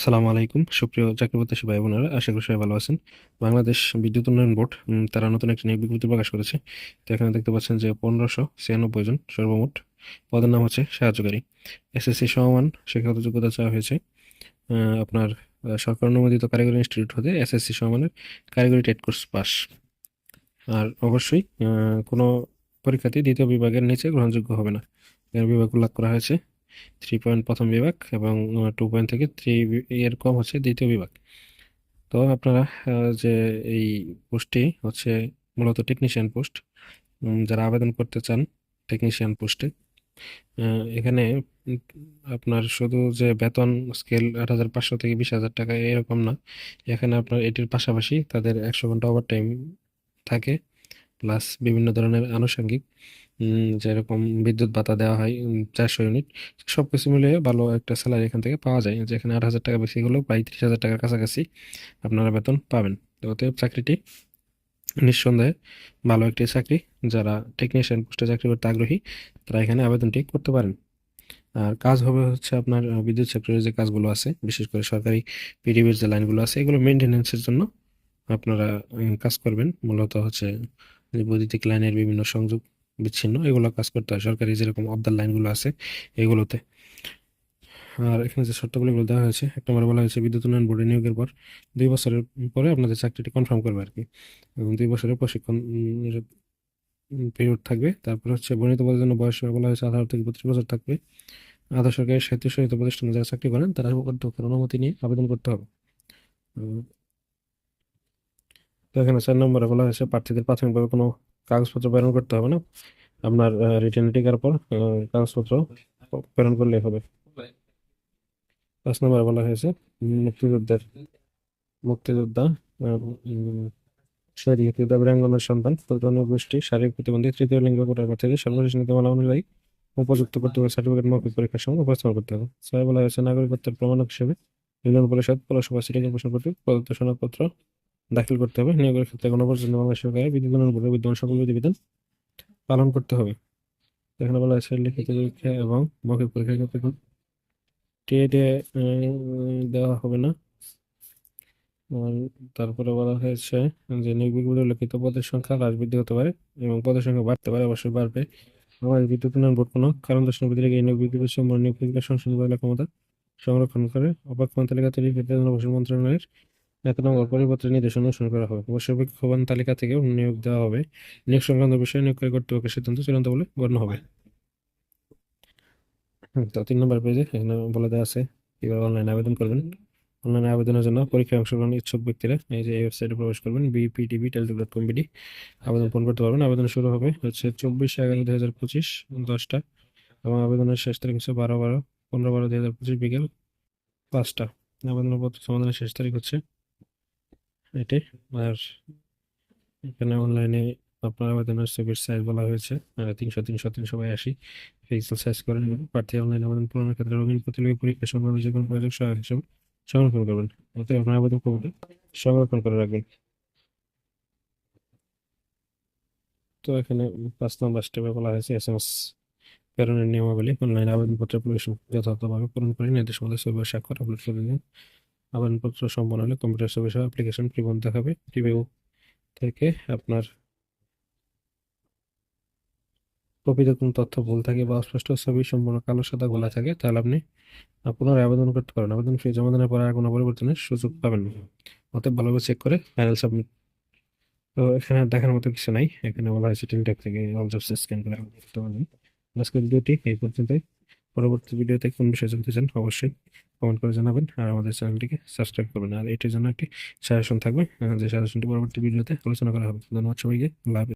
আসসালামু আলাইকুম। সুপ্রিয় চাকরিপ্রত্যাশী ভাই বোনেরা, আশা করি সবাই ভালো আছেন। বাংলাদেশ বিদ্যুৎ উন্নয়ন বোর্ড তারা নতুন একটি নিয়োগ বিজ্ঞপ্তি প্রকাশ করেছে। তো এখানে দেখতে পাচ্ছেন যে পনেরোশো ছিয়ানব্বই জন সর্বমোট পদের নাম হচ্ছে সাহায্যকারী। এসএসসি সমমান শিক্ষাগত যোগ্যতা চাওয়া হয়েছে। আপনার সরকার অনুমোদিত কারিগরি ইনস্টিটিউট হতে এসএসসি সমমানের কারিগরি টেট কোর্স পাস। আর অবশ্যই কোনো পরীক্ষাতে দ্বিতীয় বিভাগের নিচে গ্রহণযোগ্য হবে না। বিভাগ উল্লেখ করা হয়েছে। থ্রি পয়েন্ট প্রথম বিভাগ এবং টু পয়েন্ট থেকে থ্রি এর কম হচ্ছে দ্বিতীয় বিভাগ। তো আপনারা যে এই পোস্টটি হচ্ছে মূলত টেকনিশিয়ান পোস্ট যারা আবেদন করতে চান টেকনিশিয়ান পোস্টে এখানে আপনার শুধু যে বেতন স্কেল আট হাজার পাঁচশো থেকে বিশ হাজার টাকা এরকম না, এখানে আপনার এটির পাশাপাশি তাদের একশো ঘণ্টা ওভার টাইম থাকে প্লাস বিভিন্ন ধরনের আনুষঙ্গিক যেরকম বিদ্যুৎ ভাতা দেওয়া হয় চারশো ইউনিট সব কিছু মিলিয়ে ভালো একটা স্যালারি এখান থেকে পাওয়া যায়। যেখানে আট হাজার টাকা বেশি হলেও প্রায় ত্রিশ হাজার টাকার কাছাকাছি আপনারা বেতন পাবেন। তো অতএব চাকরিটি নিঃসন্দেহে ভালো একটি চাকরি। যারা টেকনিশিয়ান পোস্টে চাকরি করতে আগ্রহী, তারা এখানে আবেদনটি করতে পারেন। আর কাজ হবে হচ্ছে আপনার বিদ্যুৎ সেক্টরের যে কাজগুলো আছে, বিশেষ করে সরকারি পিডিবির যে লাইনগুলো আছে, এগুলো মেনটেন্যান্সের জন্য আপনারা কাজ করবেন। মূলত হচ্ছে বৈদ্যুতিক লাইনের বিভিন্ন সংযোগ বিচ্ছিন্ন, এগুলো কাজ করতে হয়। সরকারি যেরকম অবদার লাইনগুলো আছে এগুলোতে। আর এখানে যে শর্তাবলীগুলো দেওয়া হয়েছে, এক নম্বরে বলা হয়েছে বিদ্যুৎ উন্নয়ন বোর্ডে নিয়োগের পর দুই বছরের পরে আপনাদের চাকরিটি কনফার্ম করবে আর কি এবং দুই বছরের প্রশিক্ষণ পিরিয়ড থাকবে। তারপর হচ্ছে বর্ণিত পদের জন্য বয়স বলা হয়েছে আঠারো থেকে বত্রিশ বছর থাকবে। আধা সরকারি স্বায়ত্তশাসিত প্রতিষ্ঠানে যারা চাকরি করেন, তারা কর্তৃপক্ষের অনুমতি নিয়ে আবেদন করতে হবে। তো এখানে চার নম্বরে বলা হয়েছে প্রার্থীদের প্রাথমিকভাবে কোনো কাগজপত্র প্রেরণ করতে হবে না? আপনার রিটেন টিকার পর কাগজপত্র প্রেরণ করলেই হবে। পাঁচ নম্বরে বলা হয়েছে মুক্তিযুদ্ধের, মুক্তিযোদ্ধা শারীরিক প্রতিবন্ধী, তৃতীয় উপযুক্ত সার্টিফিকেট পরীক্ষার করতে হবে। বলা হয়েছে, নাগরিকত্বের প্রমাণক হিসেবে ইউনিয়ন পরিষদ, পৌরসভা, সিটি কর্তৃক প্রদত্ত সনদপত্র দাখিল করতে হবে। নিয়োগের ক্ষেত্রে কোনো পর্যন্ত বাংলাদেশ সরকারের উন্নয়ন বোর্ডের বিদ্যমান সকল বিধিবিধান পালন করতে হবে। এখানে বলা হয়েছে লিখিত পরীক্ষা এবং মৌখিক পরীক্ষার ক্ষেত্রে টেটে দেওয়া হবে না। তারপরে বলা হয়েছে যে নিয়োগ বিজ্ঞপ্তিতে উল্লেখিত পদের সংখ্যা হ্রাস বৃদ্ধি হতে পারে এবং পদের সংখ্যা বাড়তে পারে, অবশ্যই বাড়বে। আমাদের বিদ্যুৎ উন্নয়ন বোর্ড কোনো কারণ দর্শন বিধি এই নিয়োগ বিজ্ঞপ্তি সম্পূর্ণ নিয়োগ প্রক্রিয়া সংশোধন ক্ষমতা সংরক্ষণ করে অপেক্ষমান তালিকা তৈরি মন্ত্রণালয়ের নম্বর পরিপত্রের নির্দেশনা অনুসরণ করা হবে। অবশ্যই অপেক্ষমান তালিকা থেকে নিয়োগ দেওয়া হবে। নিয়োগ সংক্রান্ত বিষয়ে নিয়োগকারী কর্তৃপক্ষের সিদ্ধান্ত চূড়ান্ত বলে গণ্য হবে। তিন নম্বর পেজে এখানে বলে দেওয়া আছে, কীভাবে অনলাইনে আবেদন করবেন? অনলাইনে আবেদনের জন্য পরীক্ষায় অংশগ্রহণ ইচ্ছুক ব্যক্তিরা এই যে ওয়েবসাইটে প্রবেশ করবেন BPTV Teletalk dot com BD আবেদন পূরণ করতে পারবেন। আবেদন শুরু হবে হচ্ছে চব্বিশ এগারো দুই হাজার পঁচিশ দশটা এবং আবেদনের শেষ তারিখ হচ্ছে বারো বারো, পনেরো বারো দুই হাজার পঁচিশ বিকেল পাঁচটা। আবেদনপত্র সমাধানের শেষ তারিখ হচ্ছে এটাই আর এখানে অনলাইনে আপনার আবেদনের ছবির সাইজ বলা হয়েছে। তিনশো তিনশো তিনশো বাই আশি পিক্সেল সাইজ করে নেবেন। প্রার্থী অনলাইন আবেদন পূরণের ক্ষেত্রে রঙিন প্রতিলিপি, পরীক্ষা সংক্রান্ত যে কোনো সহায়ক হিসেবে সংরক্ষণ করবেন। অতএব আপনার আবেদন করবেন সংরক্ষণ করে রাখবেন। তো এখানে পাঁচ নম্বর স্টেপে বলা হয়েছে এস এম এস প্রেরণের নিয়মাবলী। অনলাইন আবেদনপত্রের পরিবেশন যথাযথভাবে পূরণ করে নির্দেশ মধ্যে ছবি স্বাক্ষর আপলোড করে দিন। আবেদনপত্র সম্পন্ন হলে কম্পিউটার সহ অ্যাপ্লিকেশন প্রিবন দেখাবে প্রিভিউ থেকে আপনার প্রকৃত কোনো তথ্য ভুল থাকে বা অস্পষ্ট ছবি সম্পূর্ণ কালো, সাদা, গোলা থাকে, তাহলে আপনি পুনরায় আবেদন করতে পারেন। আবেদন ফি জমা দেওয়ার পরে আর কোনো পরিবর্তনের সুযোগ পাবেন না। অতএব ভালোভাবে চেক করে ফাইনাল সাবমিট তো এখানে দেখার মতো কিছু নাই। এখানে বলা হয়েছে টিনটেক থেকে অল স্ক্যান করে আবেদন করতে পারবেন। আজকের ভিডিওটি এই পর্যন্তই। পরবর্তী ভিডিওতে কোন বিষয়ে জানতে চান অবশ্যই কমেন্ট করে জানাবেন আর আমাদের চ্যানেলটিকে সাবস্ক্রাইব করবেন। আর এটির জন্য একটি সাজেশন থাকবে যে সাজেশনটি পরবর্তী ভিডিওতে আলোচনা করা হবে। ধন্যবাদ সবাইকে। হাফেজ।